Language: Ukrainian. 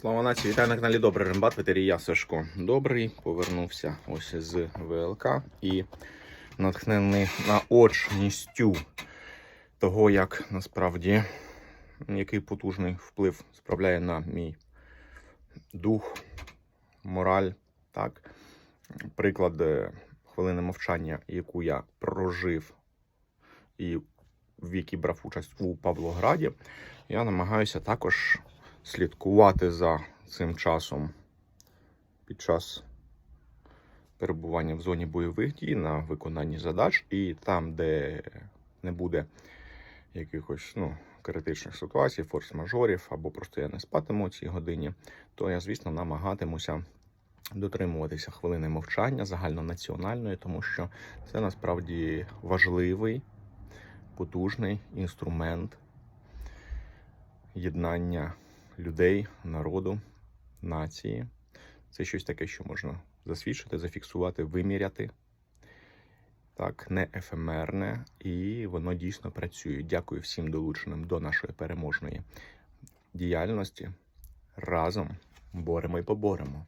Слава нації, вітаю на каналі Добрий Рембат, ветерій я Сашко Добрий. Повернувся ось з ВЛК і натхнений наочністю того, як насправді який потужний вплив справляє на мій дух, мораль. Так? Приклад е, хвилини мовчання, яку я прожив і в якій брав участь у Павлограді, я намагаюся також слідкувати за цим часом під час перебування в зоні бойових дій на виконанні задач, і там, де не буде якихось ну, критичних ситуацій, форс-мажорів, або просто я не спатиму цій годині, то я, звісно, намагатимуся дотримуватися хвилини мовчання загальнонаціональної, тому що це насправді важливий, потужний інструмент єднання людей, народу, нації. Це щось таке, що можна засвідчити, зафіксувати, виміряти. Так, не ефемерне, і воно дійсно працює. Дякую всім долученим до нашої переможної діяльності. Разом боремо і поборемо.